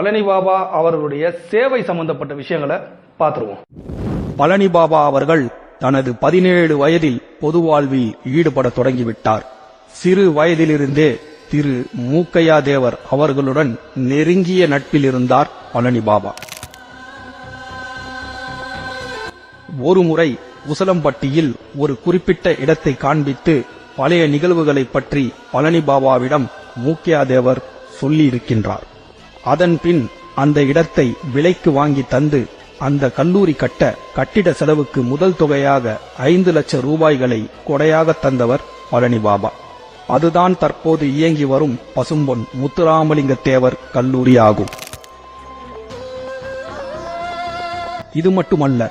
பழனி பாபா அவர்களுடைய சேவை சம்பந்தப்பட்ட விஷயங்களை பார்த்துருவோம். பழனி பாபா அவர்கள் தனது பதினேழு வயதில் பொது வாழ்வில் ஈடுபட தொடங்கிவிட்டார். சிறு வயதிலிருந்தே திரு மூக்கையா தேவர் அவர்களுடன் நெருங்கிய நட்பில் இருந்தார் பழனி பாபா. ஒருமுறை உசலம்பட்டியில் ஒரு குறிப்பிட்ட இடத்தை காண்பித்து பழைய நிகழ்வுகளைப் பற்றி பழனி பாபாவிடம் மூக்கையா தேவர் சொல்லியிருக்கின்றார். அதன்பின் அந்த இடத்தை விலைக்கு வாங்கி தந்து அந்த கல்லூரி கட்ட கட்டிட செலவுக்கு முதல் தொகையாக ஐந்து லட்சம் ரூபாய்களை கொடையாக தந்தவர் பழனி பாபா. அதுதான் தற்போது இயங்கி வரும் பசும்பொன் முத்துராமலிங்க தேவர் கல்லூரி ஆகும் இது மட்டுமல்ல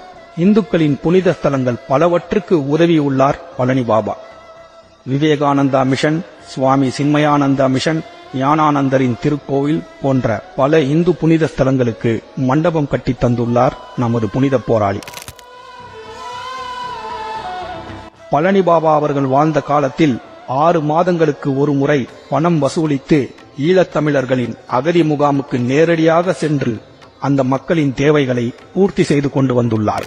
இந்துக்களின் புனித ஸ்தலங்கள் பலவற்றுக்கு உதவியுள்ளார் பழனி பாபா. விவேகானந்தா மிஷன் சுவாமி சின்மயானந்தா மிஷன் ஞானானந்தரின் திருக்கோவில் போன்ற பல இந்து புனித ஸ்தலங்களுக்கு மண்டபம் கட்டித் தந்துள்ளார் நமது புனித போராளி. பழனி பாபா அவர்கள் வாழ்ந்த காலத்தில் ஆறு மாதங்களுக்கு ஒரு முறை பணம் வசூலித்து ஈழத்தமிழர்களின் அகதி முகாமுக்கு நேரடியாக சென்று அந்த மக்களின் தேவைகளை பூர்த்தி செய்து கொண்டு வந்துள்ளார்.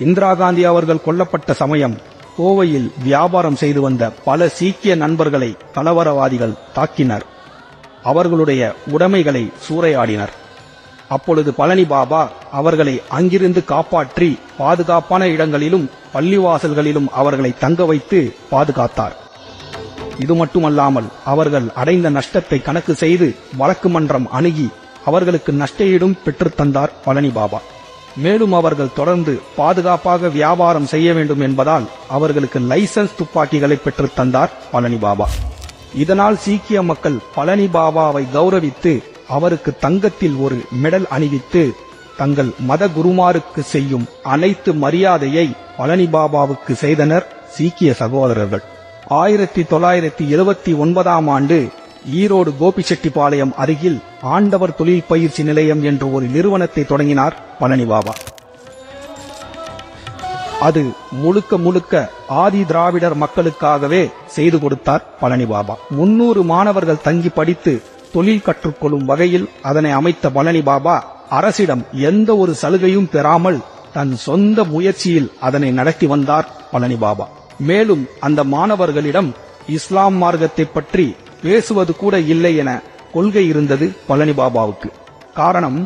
இந்திரா காந்தி அவர்கள் கொல்லப்பட்ட சமயம் கோவையில் வியாபாரம் செய்து வந்த பல சீக்கிய நண்பர்களை கலவரவாதிகள் தாக்கினர். அவர்களுடைய உடைமைகளை சூறையாடினர். அப்பொழுது பழனி பாபா அவர்களை அங்கிருந்து காப்பாற்றி பாதுகாப்பான இடங்களிலும் பள்ளிவாசல்களிலும் அவர்களை தங்க வைத்து பாதுகாத்தார். இது மட்டுமல்லாமல் அவர்கள் அடைந்த நஷ்டத்தை கணக்கு செய்து வழக்கு மன்றம் அணுகி அவர்களுக்கு நஷ்டஈடும் பெற்றுத் தந்தார் பழனி பாபா. மேலும் அவர்கள் தொடர்ந்து பாதுகாப்பாக வியாபாரம் செய்ய வேண்டும் என்பதால் அவர்களுக்கு லைசன்ஸ் துப்பாக்கிகளை பெற்றுத் தந்தார் பழனி பாபா. இதனால் சீக்கிய மக்கள் பழனி பாபாவை கௌரவித்து அவருக்கு தங்கத்தில் ஒரு மெடல் அணிவித்து தங்கள் மத குருமாருக்கு செய்யும் அனைத்து மரியாதையை பழனி பாபாவுக்கு செய்தனர் சீக்கிய சகோதரர்கள். ஆயிரத்தி தொள்ளாயிரத்தி எழுபத்தி ஒன்பதாம் ஆண்டு ஈரோடு கோபிச்செட்டிப்பாளையம் அருகில் ஆண்டவர் தொழில் பயிற்சி நிலையம் என்ற ஒரு நிறுவனத்தை தொடங்கினார் பழனி பாபா. அது முழுக்க முழுக்க ஆதி திராவிடர் மக்களுக்காகவே செய்து கொடுத்தார் பழனி பாபா. முன்னூறு மாணவர்கள் தங்கி படித்து தொழில் கற்றுக்கொள்ளும் வகையில் அதனை அமைத்த பழனி பாபா அரசிடம் எந்த ஒரு சலுகையும் பெறாமல் தன் சொந்த முயற்சியில் அதனை நடத்தி வந்தார் பழனி பாபா. மேலும் அந்த மாணவர்களிடம் இஸ்லாம் மார்க்கத்தை பற்றி பேசுவது கூட இல்லை என கொள்கை இருந்தது பழனி பாபாவுக்கு. காரணம்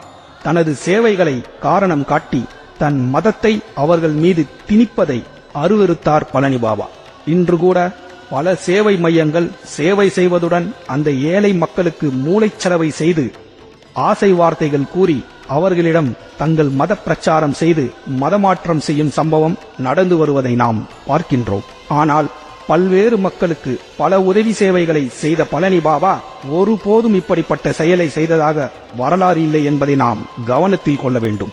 தனது சேவைகளை காரணம் காட்டி தன் மதத்தை அவர்கள் மீது திணிப்பதை அருவருத்தார் பழனி பாபா. இன்று கூட பல சேவை மையங்கள் சேவை செய்வதுடன் அந்த ஏழை மக்களுக்கு மூளைச்சலவை செய்து ஆசை வார்த்தைகள் கூறி அவர்களிடம் தங்கள் மத பிரச்சாரம் செய்து மதமாற்றம் செய்யும் சம்பவம் நடந்து வருவதை நாம் பார்க்கின்றோம். ஆனால் பல்வேறு மக்களுக்கு பல உதவி சேவைகளை செய்த பழனி பாபா ஒருபோதும் இப்படிப்பட்ட செயலை செய்ததாக வரலாறு இல்லை என்பதை நாம் கவனத்தில் கொள்ள வேண்டும்.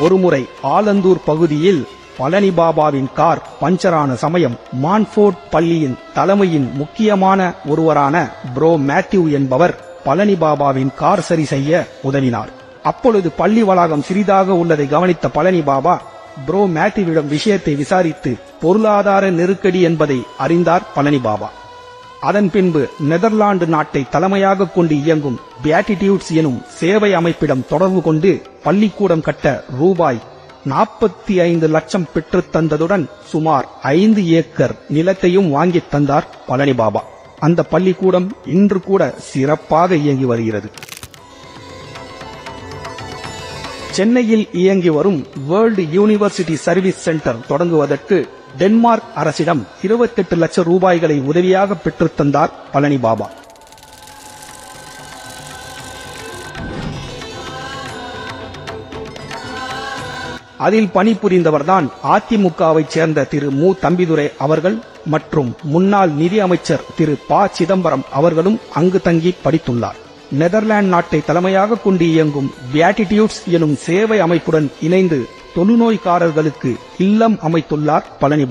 ஒருமுறை ஆலந்தூர் பகுதியில் பழனி பாபாவின் கார் பஞ்சரான சமயம் மான்ஃபோர்ட் பள்ளியின் தலைமையின் முக்கியமான ஒருவரான ப்ரோ மேத்யூ என்பவர் பழனி பாபாவின் கார் சரி செய்ய உதவினார். அப்பொழுது பள்ளி வளாகம் சிறிதாக உள்ளதை கவனித்த பழனி பாபா ப்ரோ மேத்யூவிடம் விஷயத்தை விசாரித்து பொருளாதார நெருக்கடி என்பதை அறிந்தார் பழனி பாபா. அதன் பின்பு நெதர்லாந்து நாட்டை தலைமையாக கொண்டு இயங்கும் பியாட்டிடியூட்ஸ் எனும் சேவை அமைப்பிடம் தொடர்பு கொண்டு பள்ளிக்கூடம் கட்ட ரூபாய் நாற்பத்தி ஐந்து லட்சம் பெற்றுத் தந்ததுடன் சுமார் ஐந்து ஏக்கர் நிலத்தையும் வாங்கித் தந்தார் பழனி பாபா. அந்த பள்ளிக்கூடம் இன்று கூட சிறப்பாக இயங்கி வருகிறது. சென்னையில் இயங்கி வரும் வேர்ல்டு யூனிவர்சிட்டி சர்வீஸ் சென்டர் தொடங்குவதற்கு டென்மார்க் அரசிடம் 28 லட்சம் ரூபாய்களை உதவியாக பெற்றுத்தந்தார் பழனி பாபா. அதில் பணிபுரிந்தவர்தான் அதிமுகவைச் சேர்ந்த திரு மு. தம்பிதுரை அவர்கள் மற்றும் முன்னாள் நிதி அமைச்சர் திரு ப. சிதம்பரம் அவர்களும் அங்கு தங்கி படித்துள்ளார். நெதர்லாந்து நாட்டை தலைமையாக கொண்டு இயங்கும் பியாட்டிடியூட்ஸ் எனும் சேவை அமைப்புடன் இணைந்து தொழுநோய்க்காரர்களுக்கு இல்லம் அமைத்துள்ளார் பழனி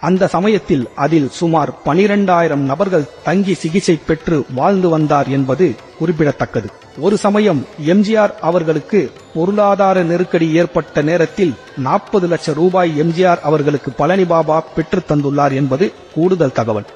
அந்த சமயத்தில் அதில் சுமார் பனிரெண்டாயிரம் நபர்கள் தங்கி சிகிச்சை பெற்று வாழ்ந்து வந்தார் என்பது குறிப்பிடத்தக்கது. ஒரு சமயம் எம்ஜிஆர் அவர்களுக்கு பொருளாதார நெருக்கடி ஏற்பட்ட நேரத்தில் நாற்பது லட்சம் ரூபாய் எம்ஜிஆர் அவர்களுக்கு பழனி பாபா பெற்றுத் தந்துள்ளார் என்பது கூடுதல் தகவல்.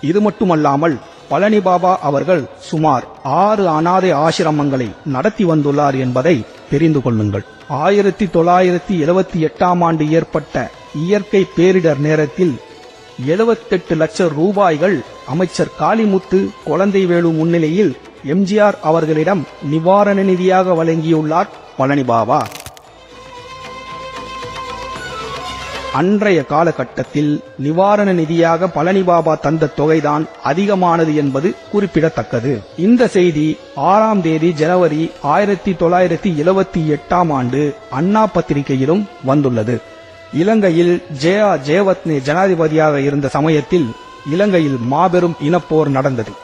இது மட்டுமல்லாமல் பழனி பாபா அவர்கள் சுமார் ஆறு அனாதை ஆசிரமங்களை நடத்தி வந்துள்ளார் என்பதை தெரிந்து கொள்ளுங்கள். ஆயிரத்தி தொள்ளாயிரத்தி எழுபத்தி எட்டாம் ஆண்டு ஏற்பட்ட இயற்கை பேரிடர் நேரத்தில் எழுபத்தெட்டு லட்சம் ரூபாய்கள் அமைச்சர் காளிமுத்து குழந்தைவேலு முன்னிலையில் எம்ஜிஆர் அவர்களிடம் நிவாரண நிதியாக வழங்கியுள்ளார் பழனிபாபா. அன்றைய காலகட்டத்தில் நிவாரண நிதியாக பழனி பாபா தந்த தொகைதான் அதிகமானது என்பது குறிப்பிடத்தக்கது. இந்த செய்தி ஆறாம் தேதி ஜனவரி ஆயிரத்தி தொள்ளாயிரத்தி எழுபத்தி எட்டாம் ஆண்டு அண்ணா பத்திரிகையிலும் வந்துள்ளது. இலங்கையில் ஜே ஆர் ஜெயவத்னே ஜனாதிபதியாக இருந்த சமயத்தில் இலங்கையில் மாபெரும் இனப்போர் நடந்தது.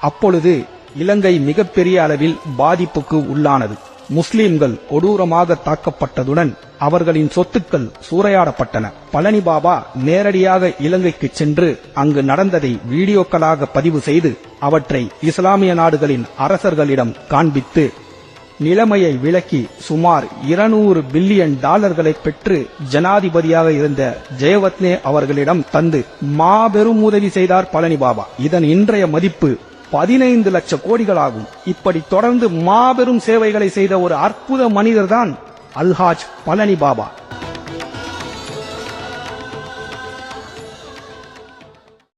அப்பொழுது இலங்கை மிகப்பெரிய அளவில் பாதிப்புக்கு உள்ளானது. முஸ்லிம்கள் கொடூரமாக தாக்கப்பட்டதுடன் அவர்களின் சொத்துக்கள் சூறையாடப்பட்டன. பழனி பாபா நேரடியாக இலங்கைக்கு சென்று அங்கு நடந்ததை வீடியோக்களாக பதிவு செய்து அவற்றை இஸ்லாமிய நாடுகளின் அரசர்களிடம் காண்பித்து நிலைமையை விளக்கி சுமார் இருநூறு பில்லியன் டாலர்களை பெற்று ஜனாதிபதியாக இருந்த ஜெயவத்னே அவர்களிடம் தந்து மாபெரும் உதவி செய்தார் பழனி பாபா. இதன் இன்றைய மதிப்பு பதினைந்து லட்ச கோடிகளாகும். இப்படி தொடர்ந்து மாபெரும் சேவைகளை செய்த ஒரு அற்புத மனிதர்தான் அல்ஹாஜ் பழனி பாபா.